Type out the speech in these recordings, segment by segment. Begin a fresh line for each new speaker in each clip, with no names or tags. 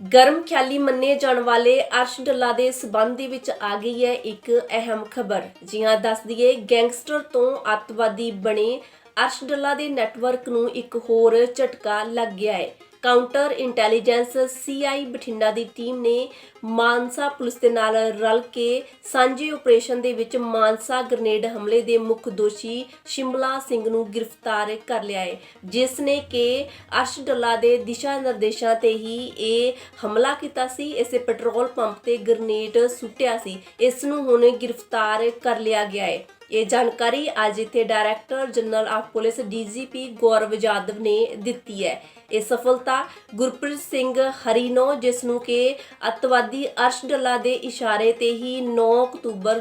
ਗਰਮ ਖਿਆਲੀ ਮੰਨੇ ਜਾਣ ਵਾਲੇ ਅਰਸ਼ ਡੱਲਾ ਦੇ ਸਬੰਧ ਦੇ ਵਿੱਚ ਆ ਗਈ ਹੈ ਇੱਕ ਅਹਿਮ ਖਬਰ। ਜੀ ਹਾਂ, ਦੱਸ ਦਈਏ, ਗੈਂਗਸਟਰ ਤੋਂ ਅੱਤਵਾਦੀ ਬਣੇ ਅਰਸ਼ ਡੱਲਾ ਦੇ ਨੈਟਵਰਕ ਨੂੰ ਇੱਕ ਹੋਰ ਝਟਕਾ ਲੱਗ ਗਿਆ ਹੈ। ਕਾਊਂਟਰ ਇੰਟੈਲੀਜੈਂਸ ਸੀਆਈ ਬਠਿੰਡਾ ਦੀ ਟੀਮ ਨੇ ਮਾਨਸਾ ਪੁਲਿਸ ਦੇ ਨਾਲ ਰਲ ਕੇ ਸਾਂਝੇ ਆਪਰੇਸ਼ਨ ਦੇ ਵਿੱਚ ਮਾਨਸਾ ਗ੍ਰਨੇਡ ਹਮਲੇ ਦੇ ਮੁੱਖ ਦੋਸ਼ੀ ਸ਼ਿਮਲਾ ਸਿੰਘ ਨੂੰ ਗ੍ਰਿਫਤਾਰ ਕਰ ਲਿਆ ਹੈ, ਜਿਸ ਨੇ ਕਿ ਅਰਸ਼ ਡੱਲਾ ਦੇ ਦਿਸ਼ਾ ਨਿਰਦੇਸ਼ਾਂ ਤੇ ਹੀ ਇਹ ਹਮਲਾ ਕੀਤਾ ਸੀ। ਇਸੇ ਪੈਟਰੋਲ ਪੰਪ ਤੇ ਗ੍ਰਨੇਡ ਸੁੱਟਿਆ ਸੀ। ਇਸ ਨੂੰ ਹੁਣ ਗ੍ਰਿਫਤਾਰ ਕਰ ਲਿਆ ਗਿਆ ਹੈ। ਇਹ ਜਾਣਕਾਰੀ ਅੱਜ ਇੱਥੇ director general of police DGP Gaurav Yadav ਨੇ ਦਿੱਤੀ ਹੈ। ਇਹ ਸਫਲਤਾ ਗੁਰਪ੍ਰੀਤ ਸਿੰਘ ਹਰੀਨੋ, ਜਿਸ ਨੂੰ ਕਿ ਅੱਤਵਾਦੀ ਅਰਸ਼ ਡੱਲਾ ਦੇ ਇਸ਼ਾਰੇ ਤੇ ਹੀ 9 ਅਕਤੂਬਰ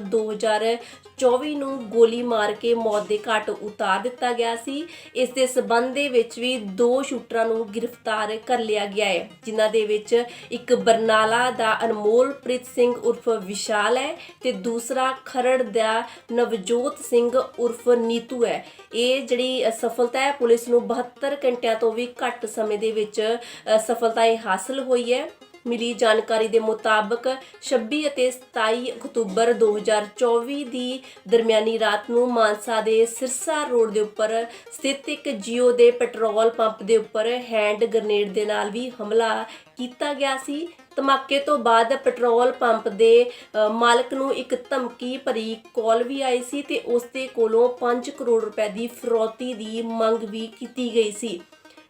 2024 ਨੂੰ ਗੋਲੀ ਮਾਰ ਕੇ ਮੌਤ ਦੇ ਘਾਟ ਉਤਾਰ ਦਿੱਤਾ ਗਿਆ ਸੀ। ਇਸ ਦੇ ਸਬੰਧ ਦੇ ਵਿੱਚ ਵੀ ਦੋ ਸ਼ੂਟਰਾਂ ਨੂੰ ਗ੍ਰਿਫਤਾਰ ਕਰ ਲਿਆ ਗਿਆ ਹੈ ਜਿਨ੍ਹਾਂ ਦੇ ਵਿੱਚ ਇੱਕ ਬਰਨਾਲਾ ਦਾ ਅਨਮੋਲਪ੍ਰੀਤ ਸਿੰਘ ਉਰਫ ਵਿਸ਼ਾਲ ਹੈ ਤੇ ਦੂਸਰਾ ਖਰੜ ਦਾ ਨਵਜੋਤ ਸਿੰਘ ਉਰਫ ਨੀਤੂ ਹੈ। ਇਹ ਜਿਹੜੀ ਸਫਲਤਾ ਹੈ ਪੁਲਿਸ ਨੂੰ 72 ਘੰਟਿਆਂ ਤੋਂ ਵੀ ਘੱਟ ਸਮੇਂ ਦੇ ਵਿੱਚ ਅ, ਸਫਲਤਾ ਇਹ ਹਾਸਲ ਹੋਈ ਹੈ। ਮਿਲੀ ਜਾਣਕਾਰੀ ਦੇ ਮੁਤਾਬਕ 26 ਅਤੇ 27 ਅਕਤੂਬਰ 2024 ਦੀ ਦਰਮਿਆਨੀ ਰਾਤ ਨੂੰ ਮਾਨਸਾ ਦੇ ਸਿਰਸਾ ਰੋਡ ਦੇ ਉੱਪਰ ਸਥਿਤ ਇੱਕ ਜੀਓ ਦੇ ਪੈਟਰੋਲ ਪੰਪ ਦੇ ਉੱਪਰ ਹੈਂਡ ਗ੍ਰਨੇਡ ਦੇ ਨਾਲ ਵੀ ਹਮਲਾ ਕੀਤਾ ਗਿਆ ਸੀ। ਧਮਾਕੇ ਤੋਂ ਬਾਅਦ ਪੈਟਰੋਲ ਪੰਪ ਦੇ ਮਾਲਕ ਨੂੰ ਇੱਕ ਧਮਕੀ ਭਰੀ ਕਾਲ ਵੀ ਆਈ ਸੀ ਤੇ ਉਸ ਦੇ ਕੋਲੋਂ 5 ਕਰੋੜ ਰੁਪਏ ਦੀ ਫਰੋਤੀ ਦੀ ਮੰਗ ਵੀ ਕੀਤੀ ਗਈ ਸੀ।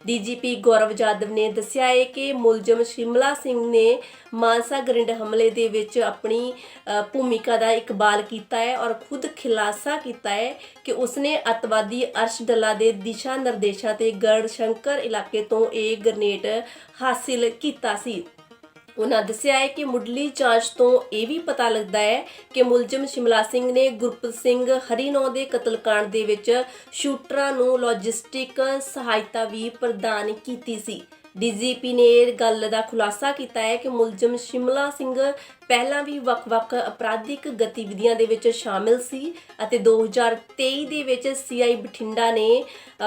ਡੀਜੀਪੀ ਗੌਰਵ ਜਾਦਵ ਨੇ ਦੱਸਿਆ ਹੈ ਕਿ ਮੁਲਜ਼ਮ ਸ਼ਿਮਲਾ ਸਿੰਘ ਨੇ ਮਾਨਸਾ ਗਰਿੰਡ ਹਮਲੇ ਦੇ ਵਿੱਚ ਆਪਣੀ ਭੂਮਿਕਾ ਦਾ ਇਕਬਾਲ ਕੀਤਾ ਹੈ ਔਰ ਖੁਦ ਖੁਲਾਸਾ ਕੀਤਾ ਹੈ ਕਿ ਉਸਨੇ ਅਤਵਾਦੀ ਅਰਸ਼ ਡੱਲਾ ਦੇ ਦਿਸ਼ਾ ਨਿਰਦੇਸ਼ਾਂ ਤੇ ਗੜ ਸ਼ੰਕਰ ਇਲਾਕੇ ਤੋਂ ਇਹ ਗ੍ਰਨੇਡ ਹਾਸਿਲ ਕੀਤਾ ਸੀ। ਉਹਨਾਂ ਦੱਸਿਆ ਹੈ ਕਿ ਮੁੱਢਲੀ ਜਾਂਚ ਤੋਂ ਇਹ ਵੀ ਪਤਾ ਲੱਗਦਾ ਹੈ ਕਿ ਮੁਲਜ਼ਮ ਸ਼ਿਮਲਾ ਸਿੰਘ ਨੇ ਗੁਰਪ੍ਰੀਤ ਸਿੰਘ ਹਰੀਨੌ ਦੇ ਕਤਲकांड ਦੇ ਵਿੱਚ ਸ਼ੂਟਰਾਂ ਨੂੰ ਲੌਜਿਸਟਿਕ ਸਹਾਇਤਾ ਵੀ ਪ੍ਰਦਾਨ ਕੀਤੀ ਸੀ। ਡੀਜੀਪੀ ਨੇ ਗੱਲ ਦਾ ਖੁਲਾਸਾ ਕੀਤਾ ਹੈ ਕਿ ਮੁਲਜ਼ਮ ਸ਼ਿਮਲਾ ਸਿੰਘ ਪਹਿਲਾਂ ਵੀ ਵੱਖ-ਵੱਖ ਅਪਰਾਧਿਕ ਗਤੀਵਿਧੀਆਂ ਦੇ ਵਿੱਚ ਸ਼ਾਮਿਲ ਸੀ ਅਤੇ 2023 ਦੇ ਵਿੱਚ ਸੀਆਈ ਬਠਿੰਡਾ ਨੇ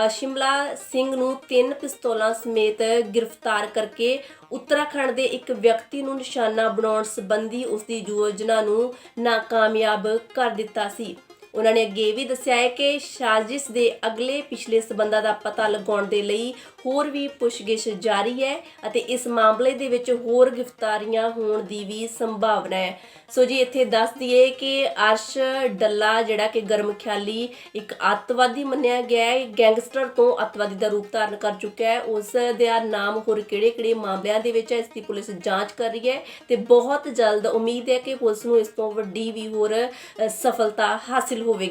ਸ਼ਿਮਲਾ ਸਿੰਘ ਨੂੰ ਤਿੰਨ ਪਿਸਤੌਲਾਂ ਸਮੇਤ ਗ੍ਰਿਫਤਾਰ ਕਰਕੇ ਉੱਤਰਾਖੰਡ ਦੇ ਇੱਕ ਵਿਅਕਤੀ ਨੂੰ ਨਿਸ਼ਾਨਾ ਬਣਾਉਣ ਸੰਬੰਧੀ ਉਸ ਦੀ ਯੋਜਨਾ ਨੂੰ ਨਾਕਾਮਯਾਬ ਕਰ ਦਿੱਤਾ ਸੀ। ਉਹਨਾਂ ਨੇ ਅੱਗੇ ਇਹ ਵੀ ਦੱਸਿਆ ਹੈ ਕਿ ਸਾਜ਼ਿਸ਼ ਦੇ ਅਗਲੇ ਪਿਛਲੇ ਸਬੰਧਾਂ ਦਾ ਪਤਾ ਲਗਾਉਣ ਦੇ ਲਈ ਹੋਰ ਵੀ ਪੁੱਛਗਿੱਛ ਜਾਰੀ ਹੈ ਅਤੇ ਇਸ ਮਾਮਲੇ ਦੇ ਵਿੱਚ ਹੋਰ ਗ੍ਰਿਫਤਾਰੀਆਂ ਹੋਣ ਦੀ ਵੀ ਸੰਭਾਵਨਾ ਹੈ। ਸੋ ਜੀ, ਇੱਥੇ ਦੱਸ ਦਈਏ ਕਿ ਅਰਸ਼ ਡੱਲਾ, ਜਿਹੜਾ ਕਿ ਗਰਮ ਖਿਆਲੀ ਇੱਕ ਅੱਤਵਾਦੀ ਮੰਨਿਆ ਗਿਆ ਹੈ, ਗੈਂਗਸਟਰ ਤੋਂ ਅੱਤਵਾਦੀ ਦਾ ਰੂਪ ਧਾਰਨ ਕਰ ਚੁੱਕਿਆ ਹੈ। ਉਸ ਦਾ ਨਾਮ ਹੋਰ ਕਿਹੜੇ-ਕਿਹੜੇ ਮਾਮਲਿਆਂ ਦੇ ਵਿੱਚ ਹੈ, ਇਸ ਦੀ ਪੁਲਿਸ ਜਾਂਚ ਕਰ ਰਹੀ ਹੈ ਤੇ ਬਹੁਤ ਜਲਦ ਉਮੀਦ ਹੈ ਕਿ ਪੁਲਿਸ ਨੂੰ ਇਸ ਤੋਂ ਵੱਡੀ ਵੀ ਹੋਰ ਸਫਲਤਾ ਹਾਸਿਲ ਹੋਵੇਗੀ।